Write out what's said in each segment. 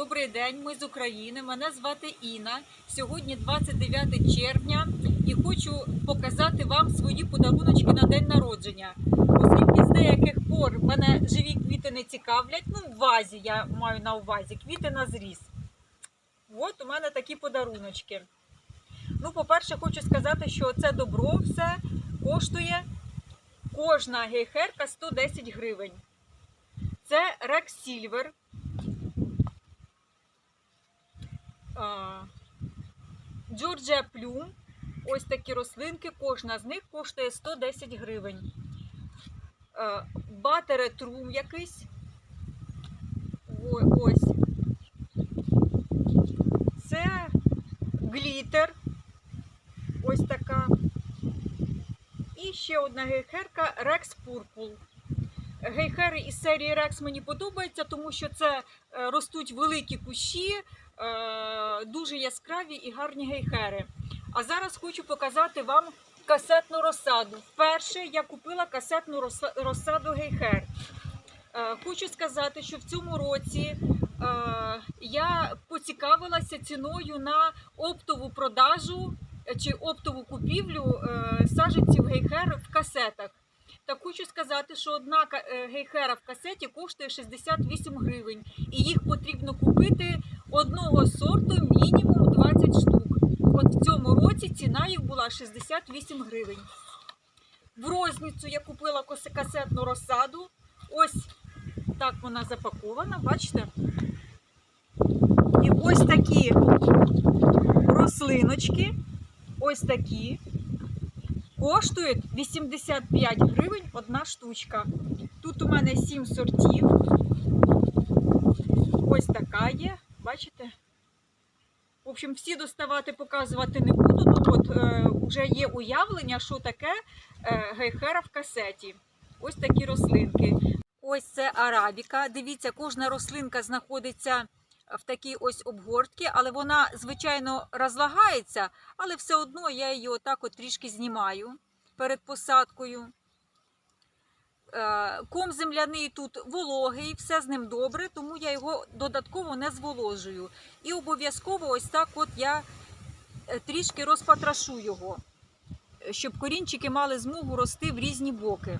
Добрий день, ми з України. Мене звати Інна. Сьогодні 29 червня і хочу показати вам свої подаруночки на день народження. Оскільки з деяких пор мене живі квіти не цікавлять, ну в вазі я маю на увазі квіти на зріз. От у мене такі подаруночки. Ну, по-перше, хочу сказати, що це добро все коштує кожна гейхерка 110 гривень. Це Rex Silver. Джорджія Плюм. Ось такі рослинки. Кожна з них коштує 110 гривень. Батеретрум якийсь. О- Ось. Це глітер. Ось така. І ще одна гейхерка Rex Purple. Гейхери із серії Rex мені подобаються, тому що це е, ростуть великі кущі, дуже яскраві і гарні гейхери. А зараз хочу показати вам касетну розсаду. Вперше я купила касетну розсаду гейхер. Е, Хочу сказати, що в цьому році е, я поцікавилася ціною на оптову продажу е, чи оптову купівлю е, саджанців гейхер в касетах. Так хочу сказати, що одна е, гейхера в касеті коштує 68 гривень, і їх потрібно купити одного сорту мінімум 20 штук. От в цьому році ціна їх була 68 гривень. В розницю я купила касетну розсаду. Ось так вона запакована, бачите? І ось такі рослиночки, ось такі. Коштують 85 гривень одна штучка. Тут у мене 7 сортів. Ось така є, бачите? В общем, всі доставати, показувати не буду. Ну от е, вже є уявлення, що таке е, гейхера в касеті. Ось такі рослинки. Ось це арабіка. Дивіться, кожна рослинка знаходиться в такій ось обгортці, але вона, звичайно, розлагається, але все одно я її отак от трішки знімаю перед посадкою. Е, Ком земляний тут вологий, все з ним добре, тому я його додатково не зволожую. І обов'язково ось так от я е, трішки розпатрашу його, щоб корінчики мали змогу рости в різні боки.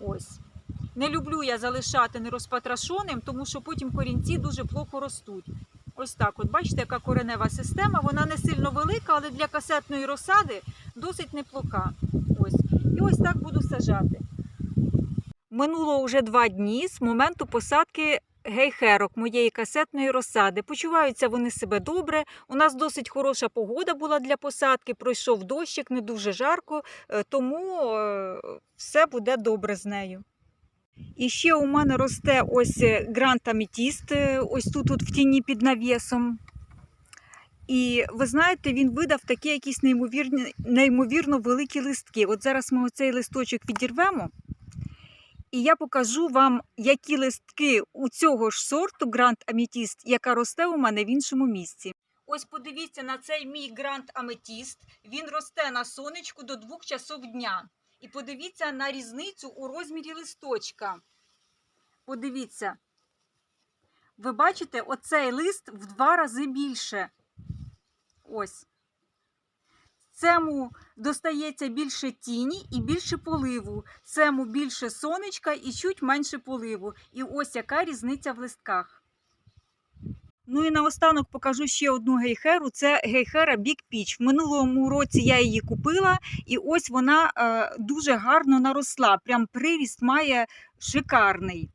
Ось. Не люблю я залишати нерозпатрашоним, тому що потім корінці дуже плохо ростуть. Ось так, от бачите, яка коренева система. Вона не сильно велика, але для касетної розсади досить неплоха. Ось. І ось так буду сажати. Минуло вже два дні з моменту посадки гейхерок моєї касетної розсади. Почуваються вони себе добре. У нас досить хороша погода була для посадки. Пройшов дощик, не дуже жарко, е, тому е, все буде добре з нею. І ще у мене росте ось грант аметіст, е, ось тут от в тіні під навісом. І ви знаєте, він видав такі якісь неймовірні, неймовірно великі листки. От зараз ми оцей листочок відірвемо. І я покажу вам, які листки у цього ж сорту Грант Аметіст, яка росте у мене в іншому місці. Ось подивіться на цей мій Грант Аметіст. Він росте на сонечку до двох часов дня. І подивіться на різницю у розмірі листочка. Подивіться. Ви бачите, оцей лист в два рази більше. Ось. Цему достається більше тіні і більше поливу. Цему більше сонечка і чуть менше поливу. І ось яка різниця в листках. Ну і наостанок покажу ще одну гейхеру. Це гейхера Big Peach. В минулому році я її купила, і ось вона е, дуже гарно наросла. Прям приріст має шикарний.